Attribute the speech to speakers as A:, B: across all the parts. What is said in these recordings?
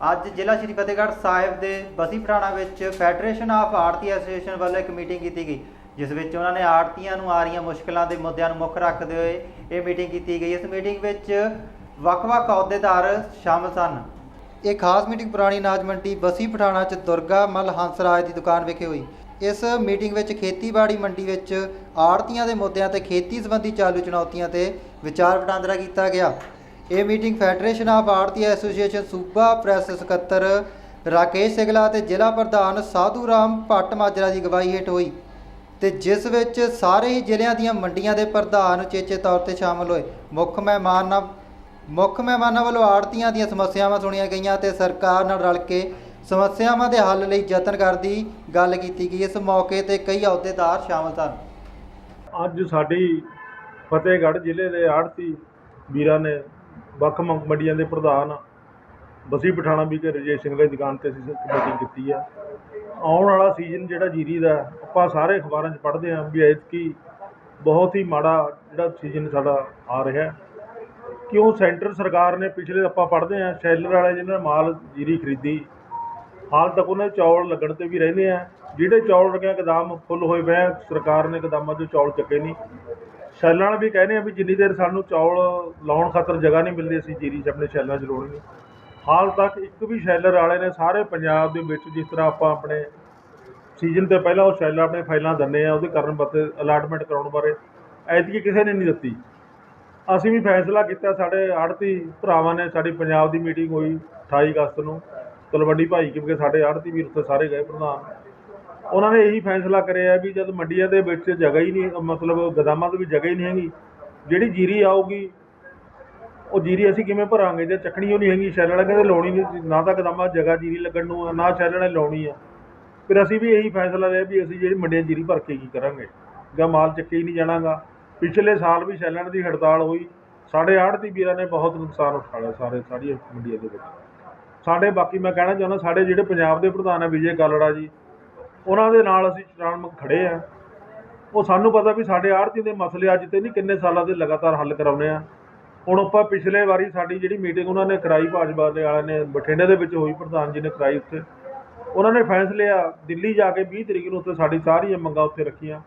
A: ਅੱਜ ਜ਼ਿਲ੍ਹਾ ਸ਼੍ਰੀ ਫਤਿਹਗੜ੍ਹ ਸਾਹਿਬ ਦੇ ਬਸੀ ਪਠਾਣਾ ਵਿੱਚ ਫੈਡਰੇਸ਼ਨ ਆਫ ਆੜਤੀ ਐਸੋਸੀਏਸ਼ਨ ਵੱਲੋਂ ਇੱਕ ਮੀਟਿੰਗ ਕੀਤੀ ਗਈ, ਜਿਸ ਵਿੱਚ ਉਹਨਾਂ ਨੇ ਆੜਤੀਆਂ ਨੂੰ ਆ ਰਹੀਆਂ ਮੁਸ਼ਕਲਾਂ ਦੇ ਮੁੱਦਿਆਂ ਨੂੰ ਮੁੱਖ ਰੱਖਦੇ ਹੋਏ ਇਹ ਮੀਟਿੰਗ ਕੀਤੀ ਗਈ। ਇਸ ਮੀਟਿੰਗ ਵਿੱਚ ਵੱਖ-ਵੱਖ ਅਹੁਦੇਦਾਰ ਸ਼ਾਮਲ ਸਨ। ਇਹ ਖਾਸ ਮੀਟਿੰਗ ਪੁਰਾਣੀ ਅਨਾਜ ਮੰਡੀ ਬਸੀ ਪਠਾਣਾ ਚ ਦੁਰਗਾ ਮਲ ਹੰਸਰਾਜ ਦੀ ਦੁਕਾਨ ਵਿਖੇ ਹੋਈ। ਇਸ ਮੀਟਿੰਗ ਵਿੱਚ ਖੇਤੀਬਾੜੀ ਮੰਡੀ ਵਿੱਚ ਆੜਤੀਆਂ ਦੇ ਮੁੱਦਿਆਂ ਤੇ ਖੇਤੀ ਸੰਬੰਧੀ ਚਾਲੂ ਚੁਣੌਤੀਆਂ ਤੇ ਵਿਚਾਰ ਵਟਾਂਦਰਾ ਕੀਤਾ ਗਿਆ। ਇਹ ਮੀਟਿੰਗ ਫੈਡਰੇਸ਼ਨ ਆਫ ਆੜਤੀ ਐਸੋਸੀਏਸ਼ਨ ਸੂਬਾ ਪ੍ਰੈਸ ਸਕੱਤਰ ਰਾਕੇਸ਼ ਸਿਗਲਾ ਤੇ ਜ਼ਿਲ੍ਹਾ ਪ੍ਰਧਾਨ ਸਾਧੂ ਰਾਮ ਭੱਟ ਮਾਜਰਾ ਦੀ ਅਗਵਾਈ ਹੇਠ ਹੋਈ ਤੇ ਜਿਸ ਵਿੱਚ ਸਾਰੇ ਹੀ ਜ਼ਿਲ੍ਹਿਆਂ ਦੀਆਂ ਮੰਡੀਆਂ ਦੇ ਪ੍ਰਧਾਨ ਚੇਚੇ ਤੌਰ ਤੇ ਸ਼ਾਮਲ ਹੋਏ। ਮੁੱਖ ਮਹਿਮਾਨਾਂ ਮੁੱਖ ਮਹਿਮਾਨਾਂ ਵੱਲੋਂ ਆੜਤੀਆਂ ਦੀਆਂ ਸਮੱਸਿਆਵਾਂ ਸੁਣੀਆਂ ਗਈਆਂ ਤੇ ਸਰਕਾਰ ਨਾਲ ਰਲ ਕੇ ਸਮੱਸਿਆਵਾਂ ਦੇ ਹੱਲ ਲਈ ਯਤਨ ਕਰਦੀ ਗੱਲ ਕੀਤੀ ਗਈ। ਇਸ ਮੌਕੇ ਤੇ ਕਈ ਅਹੁਦੇਦਾਰ ਸ਼ਾਮਲ ਸਨ।
B: ਅੱਜ ਸਾਡੀ ਫਤਿਹਗੜ੍ਹ ਜ਼ਿਲ੍ਹੇ ਦੇ ਆੜਤੀ ਵੀਰਾਂ ਨੇ ਵੱਖ ਮੰਡੀਆਂ ਦੇ ਪ੍ਰਧਾਨ ਬਸੀ ਪਠਾਣਾ ਵੀ ਕੇ ਰਜੇਸ਼ ਸਿੰਘ ਦੀ ਦੁਕਾਨ ਤੇ ਅਸੀਂ ਮੀਟਿੰਗ ਕੀਤੀ ਆ। ਆਉਣ ਵਾਲਾ ਸੀਜ਼ਨ ਜਿਹੜਾ ਜੀਰੀ ਦਾ, ਆਪਾਂ ਸਾਰੇ ਅਖਬਾਰਾਂ 'ਚ ਪੜ੍ਹਦੇ ਹਾਂ ਵੀ ਐਤਕੀ ਬਹੁਤ ਹੀ ਮਾੜਾ ਜਿਹੜਾ ਸੀਜ਼ਨ ਸਾਡਾ ਆ ਰਿਹਾ। ਕਿਉਂ ਸੈਂਟਰ ਸਰਕਾਰ ਨੇ ਪਿਛਲੇ ਆਪਾਂ ਪੜ੍ਹਦੇ ਹਾਂ, ਸ਼ੈਲਰ ਵਾਲੇ ਜਿਹਨਾਂ ਨੇ ਮਾਲ ਜੀਰੀ ਖਰੀਦੀ, ਹਾਲ ਤੱਕ ਉਹਨਾਂ ਚੌਲ ਲੱਗਣ ਤੇ ਵੀ ਰਹਿੰਦੇ ਆ। ਜਿਹੜੇ ਚੌਲ ਲੱਗਿਆ ਗਦਾਮ ਫੁੱਲ ਹੋਏ ਪਏ ਸਰਕਾਰ ਨੇ ਗਦਾਮਾਂ 'ਚੋਂ ਚੌਲ ਚੱਕੇ ਨਹੀਂ ਸ਼ੈਲਾਂ ਵਾਲੇ ਵੀ ਕਹਿੰਦੇ ਆ ਵੀ ਜਿੰਨੀ ਦੇਰ ਸਾਨੂੰ ਚੌਲ ਲਾਉਣ ਖਾਤਰ ਜਗ੍ਹਾ ਨਹੀਂ ਮਿਲਦੀ, ਅਸੀਂ ਜੀਰੀ 'ਚ ਆਪਣੇ ਸ਼ੈਲਾਂ 'ਚ ਲਾਉਣੀ ਹਾਲ ਤੱਕ ਇੱਕ ਵੀ ਸ਼ੈਲਰ ਵਾਲੇ ਨੇ ਸਾਰੇ ਪੰਜਾਬ ਦੇ ਵਿੱਚ ਜਿਸ ਤਰ੍ਹਾਂ ਆਪਾਂ ਆਪਣੇ ਸੀਜ਼ਨ ਤੇ ਪਹਿਲਾਂ ਉਹ ਸ਼ੈਲਾਂ ਆਪਣੇ ਫਾਈਲਾਂ ਦਿੰਦੇ ਆ, ਉਹਦੇ ਕਰਨ ਵਾਸਤੇ ਅਲਾਟਮੈਂਟ ਕਰਾਉਣ ਬਾਰੇ ਐਤਕੀ ਕਿਸੇ ਨੇ ਨਹੀਂ ਦਿੱਤੀ। ਅਸੀਂ ਵੀ ਫੈਸਲਾ ਕੀਤਾ, ਸਾਡੇ ਆੜਤੀ ਭਰਾਵਾਂ ਨੇ ਸਾਡੀ ਪੰਜਾਬ ਦੀ ਮੀਟਿੰਗ ਹੋਈ 28 ਅਗਸਤ ਨੂੰ। ਤਲਵੰਡੀ ਭਾਈ ਕਿਉਂਕਿ ਸਾਡੇ ਆੜਤੀ ਵੀਰ ਉੱਥੇ ਸਾਰੇ ਗਏ, ਪ੍ਰਧਾਨ। ਉਹਨਾਂ ਨੇ ਇਹੀ ਫੈਸਲਾ ਕਰਿਆ ਵੀ ਜਦ ਮੰਡੀਆਂ ਦੇ ਵਿੱਚ ਜਗ੍ਹਾ ਹੀ ਨਹੀਂ ਮਤਲਬ ਗਦਾਮਾਂ ਦੇ ਵੀ ਜਗ੍ਹਾ ਹੀ ਨਹੀਂ ਹੈਗੀ ਜਿਹੜੀ ਜੀਰੀ ਆਊਗੀ ਉਹ ਜੀਰੀ ਅਸੀਂ ਕਿਵੇਂ ਭਰਾਂਗੇ? ਜੇ ਚੱਕਣੀ ਉਹ ਨਹੀਂ ਹੈਗੀ ਸ਼ੈਲ ਵਾਲੇ ਕਹਿੰਦੇ ਲਾਉਣੀ ਨਹੀਂ ਨਾ ਤਾਂ ਗਦਾਮਾਂ ਜਗ੍ਹਾ ਜੀਰੀ ਲੱਗਣ ਨੂੰ ਆ, ਨਾ ਸ਼ੈਲ ਨੇ ਲਾਉਣੀ ਆ। ਫਿਰ ਅਸੀਂ ਵੀ ਇਹੀ ਫੈਸਲਾ ਲਿਆ ਵੀ ਅਸੀਂ ਜਿਹੜੀ ਮੰਡੀਆਂ ਜੀਰੀ ਭਰ ਕੇ ਕੀ ਕਰਾਂਗੇ? ਜਾਂ ਮਾਲ ਚੱਕੇ ਹੀ ਨਹੀਂ ਜਾਣਾਗਾ। ਪਿਛਲੇ ਸਾਲ ਵੀ ਸ਼ੈਲਣ ਦੀ ਹੜਤਾਲ ਹੋਈ ਸਾਡੇ ਆੜਤੀ ਵੀਰਾਂ ਨੇ ਬਹੁਤ ਨੁਕਸਾਨ ਉਠਾਇਆ ਸਾਰੇ ਸਾਰੀਆਂ ਮੰਡੀਆਂ ਦੇ ਵਿੱਚ। ਸਾਡੇ ਬਾਕੀ ਮੈਂ ਕਹਿਣਾ ਚਾਹੁੰਦਾ ਸਾਡੇ ਜਿਹੜੇ ਪੰਜਾਬ ਦੇ ਪ੍ਰਧਾਨ ਹੈ ਵਿਜੇ ਕਾਲੜਾ ਜੀ ਉਹਨਾਂ ਦੇ ਨਾਲ ਅਸੀਂ ਚਰਣਮੁਖ ਖੜੇ ਆ। ਉਹ ਸਾਨੂੰ ਪਤਾ ਵੀ ਸਾਡੇ ਆੜਤੀ ਦੇ ਮਸਲੇ ਅੱਜ ਤੇ ਨਹੀਂ ਕਿੰਨੇ ਸਾਲਾਂ ਦੇ ਲਗਾਤਾਰ ਹੱਲ ਕਰਾਉਨੇ ਆ। ਹੁਣ ਆਪਾਂ ਪਿਛਲੇ ਵਾਰੀ ਸਾਡੀ ਜਿਹੜੀ ਮੀਟਿੰਗ ਉਹਨਾਂ ਨੇ ਕਰਾਈ, ਭਾਜਪਾ ਦੇ ਵਾਲਿਆਂ ਨੇ ਬਠਿੰਡੇ ਦੇ ਵਿੱਚ ਹੋਈ, ਪ੍ਰਧਾਨ ਜੀ ਨੇ ਕਰਾਈ ਉੱਥੇ। ਉਹਨਾਂ ਨੇ ਫੈਸਲੇ ਆ ਦਿੱਲੀ ਜਾ ਕੇ 20 ਤਰੀਕ ਨੂੰ ਉੱਥੇ ਸਾਡੀ ਸਾਰੀਆਂ ਮੰਗਾਂ ਉੱਥੇ ਰੱਖੀਆਂ।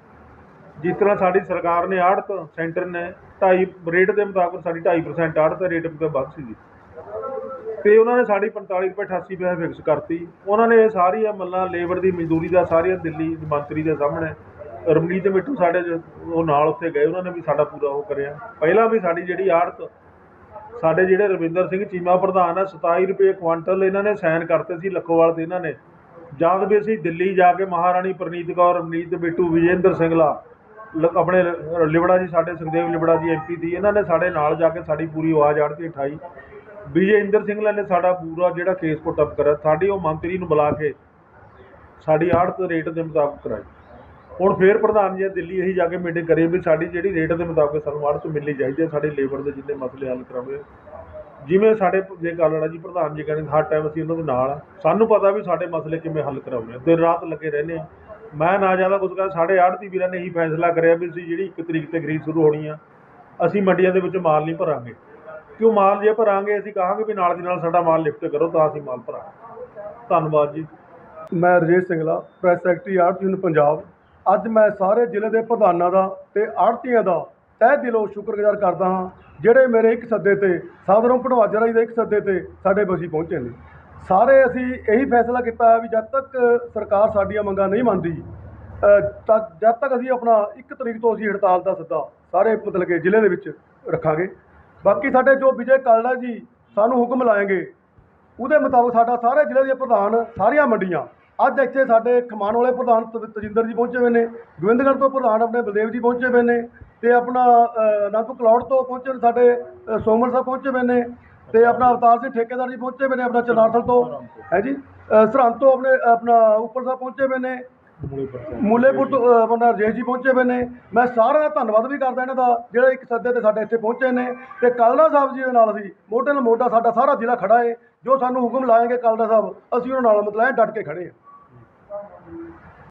B: ਜਿਸ ਤਰ੍ਹਾਂ ਸਾਡੀ ਸਰਕਾਰ ਨੇ ਆੜਤ ਸੈਂਟਰ ਨੇ 2.5 ਰੇਟ ਦੇ ਮੁਤਾਬਕ ਸਾਡੀ 2.5% ਆੜਤ ਰੇਟ ਤੇ ਵੱਧ ਸੀ ਤੇ ਉਹਨਾਂ ਨੇ ਸਾਡੀ 45 ਰੁਪਏ 88 ਪੈਸੇ ਫਿਕਸ ਕਰਤੀ। ਉਹਨਾਂ ਨੇ ਇਹ ਸਾਰੀਆਂ ਮੱਲਾਂ ਲੇਬਰ ਦੀ ਮਜ਼ਦੂਰੀ ਦਾ, ਸਾਰੀਆਂ ਦਿੱਲੀ ਮੰਤਰੀ ਦੇ ਸਾਹਮਣੇ, ਰਮਨੀਤ ਮਿੱਠੂ ਸਾਡੇ ਜੋ- ਉਹ ਨਾਲ ਉੱਥੇ ਗਏ, ਉਹਨਾਂ ਨੇ ਵੀ ਸਾਡਾ ਪੂਰਾ ਉਹ ਕਰਿਆ। ਪਹਿਲਾਂ ਵੀ ਸਾਡੀ ਜਿਹੜੀ ਆੜਤ, ਸਾਡੇ ਜਿਹੜੇ ਰਵਿੰਦਰ ਸਿੰਘ ਚੀਮਾ ਪ੍ਰਧਾਨ ਆ 27 ਰੁਪਏ ਕੁਆਂਟਲ ਇਹਨਾਂ ਨੇ ਸਾਈਨ ਕਰਤੇ ਸੀ ਲੱਖੋਵਾਲ ਤੇ ਇਹਨਾਂ ਨੇ। ਜਦ ਵੀ ਅਸੀਂ ਦਿੱਲੀ ਜਾ ਕੇ ਮਹਾਰਾਣੀ ਪ੍ਰਨੀਤ ਕੌਰ, ਰਮਨੀਤ ਬਿੱਟੂ ਵਿਜੇਂਦਰ ਸਿੰਘਲਾ ਲ- ਆਪਣੇ ਲ- ਲਿਬੜਾ ਜੀ, ਸਾਡੇ ਸੁਖਦੇਵ ਲਿਬੜਾ ਜੀ ਐਮਪੀ ਦੀ, ਇਹਨਾਂ ਨੇ ਸਾਡੇ ਨਾਲ ਜਾ ਕੇ ਸਾਡੀ ਪੂਰੀ ਆਵਾਜ਼ ਆੜਤੀ ਵਿਜੇ ਇੰਦਰ ਸਿੰਘਲਾ ਨੇ ਸਾਡਾ ਪੂਰਾ ਜਿਹੜਾ ਕੇਸ ਪੁੱਟ ਅਪ ਕਰਿਆ, ਸਾਡੀ ਉਹ ਮੰਤਰੀ ਨੂੰ ਬੁਲਾ ਕੇ ਸਾਡੀ ਆੜਤ ਰੇਟ ਦੇ ਮੁਤਾਬਕ ਕਰਾਈ। ਹੁਣ ਫੇਰ ਪ੍ਰਧਾਨ ਜੀ ਨੇ ਦਿੱਲੀ ਇਹੀ ਜਾ ਕੇ ਮੀਟਿੰਗ ਕਰੀ ਵੀ ਸਾਡੀ ਜਿਹੜੀ ਰੇਟ ਦੇ ਮੁਤਾਬਕ ਸਾਨੂੰ ਆੜਤ ਮਿਲਣੀ ਚਾਹੀਦੀ ਹੈ, ਸਾਡੇ ਲੇਬਰ ਦੇ ਜਿੰਨੇ ਮਸਲੇ ਹੱਲ ਕਰਾਉਣੇ ਜਿਵੇਂ ਸਾਡੇ ਜੇ ਕਾਲੜਾ ਜੀ, ਪ੍ਰਧਾਨ ਜੀ ਕਹਿੰਦੇ ਹਰ ਟਾਈਮ ਅਸੀਂ ਉਹਨਾਂ ਦੇ ਨਾਲ ਆ, ਸਾਨੂੰ ਪਤਾ ਵੀ ਸਾਡੇ ਮਸਲੇ ਕਿਵੇਂ ਹੱਲ ਕਰਾਉਣੇ ਆ। ਦਿਨ ਰਾਤ ਲੱਗੇ ਰਹਿੰਦੇ ਆ। ਮੈਂ ਨਾ ਜ਼ਿਆਦਾ ਕੁਝ ਕਰ ਸਾਡੇ ਆੜਤੀ ਵੀਰਾਂ ਨੇ ਇਹੀ ਫੈਸਲਾ ਕਰਿਆ ਵੀ ਅਸੀਂ ਜਿਹੜੀ 1 ਤਰੀਕ ਤੇ ਖਰੀਦ ਸ਼ੁਰੂ ਹੋਣੀ ਆ, ਅਸੀਂ ਮੰਡੀਆਂ ਦੇ ਵਿੱਚ ਮਾਲ ਨਹੀਂ ਭਰਾਂਗੇ। ਕਿ ਉਹ ਮਾਲ ਜੇ ਭਰਾਂਗੇ ਅਸੀਂ ਕਹਾਂਗੇ ਵੀ ਨਾਲ ਦੀ ਨਾਲ ਸਾਡਾ ਮਾਲ ਲਿਫਟ ਕਰੋ ਤਾਂ ਅਸੀਂ ਮਾਲ ਭਰਾਂਗੇ। ਧੰਨਵਾਦ ਜੀ।
C: ਮੈਂ ਰਜੇਸ਼ ਸਿੰਗਲਾ ਪ੍ਰੈਸ ਸੈਕਟਰੀ ਆੜਤੀ ਯੂਨੀਅਨ ਪੰਜਾਬ। ਅੱਜ ਮੈਂ ਸਾਰੇ ਜ਼ਿਲ੍ਹੇ ਦੇ ਪ੍ਰਧਾਨਾਂ ਦਾ ਤੇ ਆੜਤੀਆਂ ਦਾ ਤਹਿ ਦਿਲੋਂ ਸ਼ੁਕਰਗੁਜ਼ਾਰ ਕਰਦਾ ਹਾਂ ਜਿਹੜੇ ਮੇਰੇ ਇੱਕ ਸੱਦੇ ਤੇ ਸਾਧਰੋਂ ਭੜਵਾਜਰਾ ਜੀ ਦੇ ਇੱਕ ਸੱਦੇ ਤੇ ਸਾਡੇ ਬਸੀ ਪਹੁੰਚੇ ਨੇ। ਸਾਰੇ ਅਸੀਂ ਇਹੀ ਫੈਸਲਾ ਕੀਤਾ ਵੀ ਜਦ ਤੱਕ ਸਰਕਾਰ ਸਾਡੀਆਂ ਮੰਗਾਂ ਨਹੀਂ ਮੰਨਦੀ ਅ, ਜਦ ਤੱਕ ਅਸੀਂ ਆਪਣਾ ਇੱਕ ਤਰੀਕ ਤੋਂ ਅਸੀਂ ਹੜਤਾਲ ਦਾ ਸੱਦਾ ਸਾਰੇ ਮਤਲਬ ਕਿ ਜ਼ਿਲ੍ਹੇ ਦੇ ਵਿੱਚ ਰੱਖਾਂਗੇ। ਬਾਕੀ ਸਾਡੇ ਜੋ ਵਿਜੇ ਕਾਲੜਾ ਜੀ ਸਾਨੂੰ ਹੁਕਮ ਲਾਏਗੇ। ਉਹਦੇ ਮੁਤਾਬਕ ਸਾਡਾ ਸਾਰੇ ਜ਼ਿਲ੍ਹੇ ਦੇ ਪ੍ਰਧਾਨ ਸਾਰੀਆਂ ਮੰਡੀਆਂ ਅੱਜ ਇੱਥੇ ਸਾਡੇ ਖਮਾਨ ਵਾਲੇ ਪ੍ਰਧਾਨ ਤਜਿੰਦਰ ਜੀ ਪਹੁੰਚੇ ਹੋਏ ਨੇ ਗੋਬਿੰਦਗੜ੍ਹ ਤੋਂ ਪ੍ਰਧਾਨ ਆਪਣੇ ਬਲਦੇਵ ਜੀ ਪਹੁੰਚੇ ਹੋਏ ਨੇ ਤੇ ਆਪਣਾ ਅ, ਅਨੰਦਪੁਰ ਕਲੌੜ ਤੋਂ ਪਹੁੰਚੇ ਸਾਡੇ ਸੋਮਰ ਸਾਹਿਬ ਪਹੁੰਚੇ ਹੋਏ ਨੇ ਤੇ ਆਪਣਾ ਅਵਤਾਰ ਸਿੰਘ ਠੇਕੇਦਾਰ ਜੀ ਪਹੁੰਚੇ ਹੋਏ ਨੇ ਆਪਣਾ ਚਨਾਰਥਲ ਤੋਂ ਹੈ ਜੀ? ਸਰਹੰਦ ਤੋਂ ਆਪਣੇ ਆਪਣਾ ਉੱਪਰ ਸਾਹਿਬ ਪਹੁੰਚੇ ਹੋਏ ਨੇ ਮੂਲੇਪੁਰ ਤੋਂ ਅ, ਆਪਣਾ ਰਜੇਸ਼ ਜੀ ਪਹੁੰਚੇ ਹੋਏ ਨੇ। ਮੈਂ ਸਾਰਿਆਂ ਦਾ ਧੰਨਵਾਦ ਵੀ ਕਰਦਾ ਇਹਨਾਂ ਦਾ ਜਿਹੜੇ ਇੱਕ ਸੱਦੇ ਤੇ ਸਾਡੇ ਇੱਥੇ ਪਹੁੰਚੇ ਨੇ। ਤੇ ਕਾਲੜਾ ਸਾਹਿਬ ਜੀ ਦੇ ਨਾਲ ਅਸੀਂ ਮੋਢੇ ਨਾਲ ਮੋਢਾ ਸਾਡਾ ਸਾਰਾ ਜ਼ਿਲ੍ਹਾ ਖੜਾ ਹੈ ਜੋ ਸਾਨੂੰ ਹੁਕਮ ਲਾਏਗੇ ਕਾਲੜਾ ਸਾਹਿਬ ਅਸੀਂ ਉਹਨਾਂ ਨਾਲ ਮਤਲਬ ਐਂ ਡਟ ਕੇ ਖੜੇ ਹਾਂ